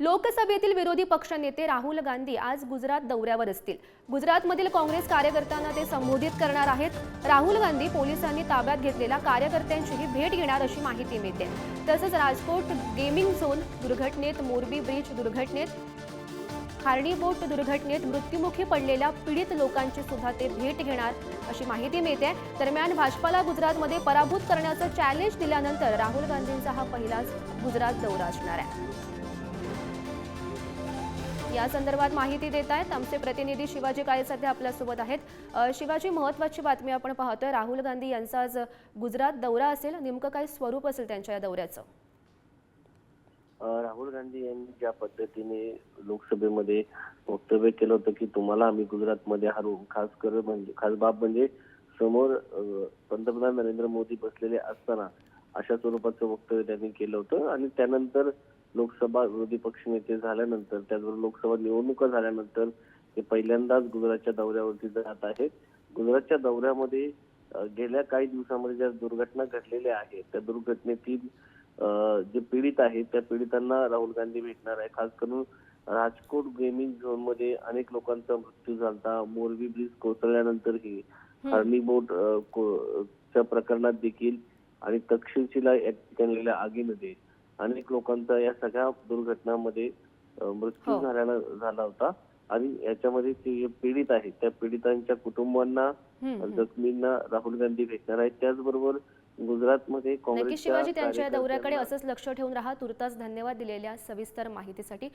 लोकसभेतील विरोधी पक्षनेते राहुल गांधी आज गुजरात दौऱ्यावर असतील. गुजरातमधील काँग्रेस कार्यकर्त्यांना ते संबोधित करणार आहेत. राहुल गांधी पोलिसांनी ताब्यात घेतलेल्या कार्यकर्त्यांचीही भेट घेणार अशी माहिती मिळते. तसंच राजकोट गेमिंग झोन दुर्घटनेत मोरबी ब्रिज दुर्घटनेत खारणी बोट दुर्घटनेत मृत्युमुखी पडलेल्या पीडित लोकांची सुद्धा ते भेट घेणार अशी माहिती मिळते. दरम्यान भाजपाला गुजरातमध्ये पराभूत करण्याचं चॅलेंज दिल्यानंतर राहुल गांधींचा हा पहिलाच गुजरात दौरा असणार आहे. या संदर्भात माहिती देत आहेत आमचे प्रतिनिधी शिवाजी काळे सध्या आपल्यासोबत आहेत. शिवाजी महत्वाची बातमी आपण पाहतोय. राहुल गांधी यांचा आज गुजरात दौरा असेल. नेमकं काय स्वरूप असेल त्यांच्या या दौऱ्याचं? राहुल गांधी यांनी ज्या पद्धतीने लोकसभेमध्ये वक्तव्य केलं होतं की तुम्हाला आम्ही गुजरातमध्ये हरवू. खास कर म्हणजे खास बाब म्हणजे समोर पंतप्रधान नरेंद्र मोदी बसलेले असताना अशा स्वरूपाचं वक्तव्य त्यांनी केलं होतं आणि त्यानंतर लोकसभा विरोधी पक्षनेते झाल्यानंतर त्याचबरोबर लोकसभा निवडणुका झाल्यानंतर ते पहिल्यांदाच गुजरातच्या दौऱ्यावरती जात आहेत. गुजरातच्या दौऱ्यामध्ये गेल्या काही दिवसामध्ये ज्या दुर्घटना घडलेल्या आहेत त्या दुर्घटनेतील जे पीडित आहेत त्या पीडितांना राहुल गांधी भेटणार आहे खास करून राजकोट गेमिंग झोनमध्ये अनेक लोकांचा मृत्यू झाला मोरबी ब्रिज कोसळल्यानंतरही हरणी बोट च्या प्रकरणात देखील आणि तक्षशिला या ठिकाणी आगीमध्ये अनेक लोकांचा या सगळ्या दुर्घटनांमध्ये मृत्यू हो. झाल्याला झाला होता. आणि याच्यामध्ये ते जे पीडित आहेत त्या पीडितांच्या कुटुंबांना. जखमींना राहुल गांधी भेटणार आहेत. त्याचबरोबर गुजरातमध्ये काँग्रेसच्या शिवाजी त्यांच्या दौऱ्याकडे असंच लक्ष ठेवून राहा. तुर्तास धन्यवाद दिलेल्या सविस्तर माहितीसाठी.